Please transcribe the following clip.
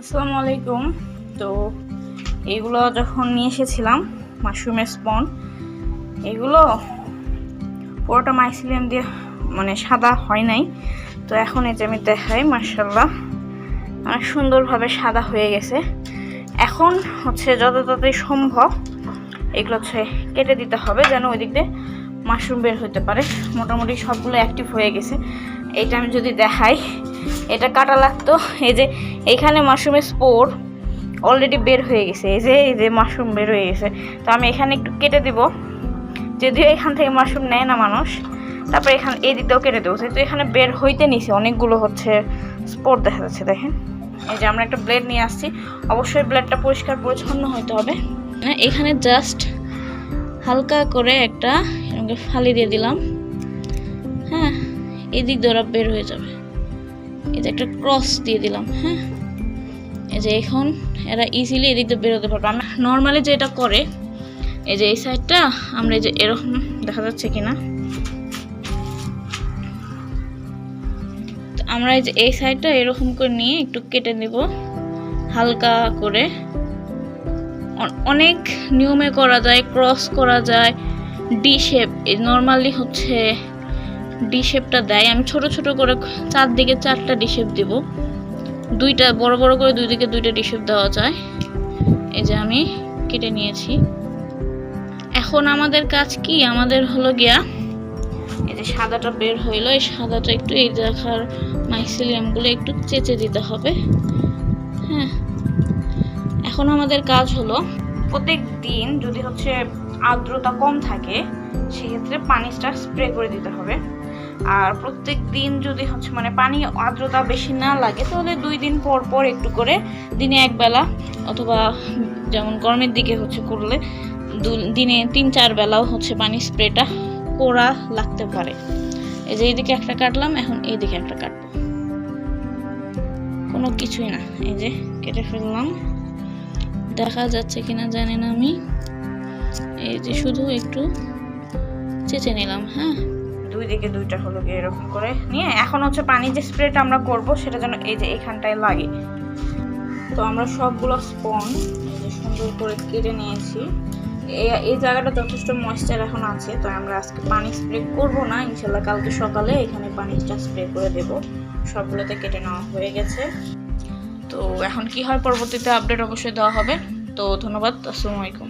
আসসালামু আলাইকুম। তো এগুলো যখন নিয়ে এসেছিলাম মাশরুমের স্পন এগুলো পুরোটা মাইসিলিয়াম দিয়ে মানে সাদা হয় নাই। তো এখন এই যে আমি দেখাই মার্শাল্লাহ অনেক সুন্দরভাবে সাদা হয়ে গেছে। এখন হচ্ছে যত তাড়াতাড়ি সম্ভব এগুলো হচ্ছে কেটে দিতে হবে, যেন ওই দিক দিয়ে মাশরুম বের হতে পারে। মোটামুটি সবগুলো অ্যাক্টিভ হয়ে গেছে। এইটা আমি যদি দেখাই এটা কাটা লাগতো। এই যে এইখানে মাশরুমের স্পোর অলরেডি বের হয়ে গেছে। এই যে এই যে মাশরুম বের হয়ে গেছে। তো আমি এখানে একটু কেটে দিব। যদিও এখান থেকে মাশরুম নেয় না মানুষ। তারপরে এখানে এই দিকটাও কেটে দেবো। তো এখানে বের হইতে নিছে অনেকগুলো হচ্ছে স্পোর দেখা যাচ্ছে দেখেন। এই যে আমরা একটা ব্লেড নিয়ে আসছি। অবশ্যই ব্লেডটা পরিষ্কার পরিচ্ছন্ন হতে হবে। হ্যাঁ, এখানে জাস্ট হালকা করে একটা ফালি দিয়ে দিলাম। হ্যাঁ এদিক দিয়ে ওরা বের হয়ে যাবে। এই যে একটা ক্রস দিয়ে দিলাম হ্যাঁ? এই যে এখন এরা ইজিলি এদিক দিয়ে বেরোতে পারবে। আমরা নর্মালি যেটা করে, এই যে এই সাইডটা আমরা এই যে এরকম দেখা যাচ্ছে কিনা? আমরা এই যে এই সাইডটা এরকম করে নিয়ে একটু কেটে নেব, হালকা করে। অনেক নিয়মে করা যায় ক্রস করা যায় ডি শেপ নর্মালি হচ্ছে ডি শেপটা দেয়। আমি ছোট ছোট করে চারদিকে চারটা ডি শেপ দিব। দুইটা, বড় বড় করে দুই দিকে দুইটা ডি শেপ দেওয়া যায়। এই যে আমি কেটে নিয়েছি। এখন আমাদের কাজ কি? আমাদের হলো গিয়া এই যে সাদাটা বের হইল। এই সাদাটা একটু এই দেখার মাইসিলিয়ামগুলো একটু চেঁচে দিতে হবে। হ্যাঁ। এখন আমাদের কাজ হলো প্রত্যেক দিন যদি হচ্ছে আর্দ্রতা কম থাকে, সেক্ষেত্রে পানিটা স্প্রে করে দিতে হবে। আর প্রত্যেক দিন যদি হচ্ছে মানে পানি আর্দ্রতা বেশি না লাগে, তাহলে দুই দিন পর পর একটু করে দিনে এক বেলা অথবা যেমন গরমের দিকে হচ্ছে করলে দিনে তিন, চার বেলাও হচ্ছে পানি স্প্রেটা করা লাগতে পারে। এই যে এইদিকে একটা কাটলাম, এখন এইদিকে একটা কাটবো। কোনো কিছুই না, এই যে কেটে ফেললাম। দেখা যাচ্ছে কিনা জানি না আমি। এই যে শুধু একটু চেঁচে নিলাম হ্যাঁ? দুই দিকে দুইটা হলো গিয়ে এরকম করে নিয়ে এখন হচ্ছে পানি যে স্প্রেটা আমরা করব সেটা যেন এই যে এখানটায় লাগে। তো আমরা সবগুলো স্পন সুন্দর করে কেটে নিয়েছি। এই জায়গাটা যথেষ্ট ময়েশ্চার এখন আছে, তো আমরা আজকে পানি স্প্রে করব না। ইনশাল্লাহ কালকে সকালে এখানে পানিটা স্প্রে করে দেব। সবগুলোতে কেটে নেওয়া হয়ে গেছে। তো এখন কি হয় পরবর্তীতে আপডেট অবশ্যই দেওয়া হবে। তো ধন্যবাদ, আসসালামু আলাইকুম।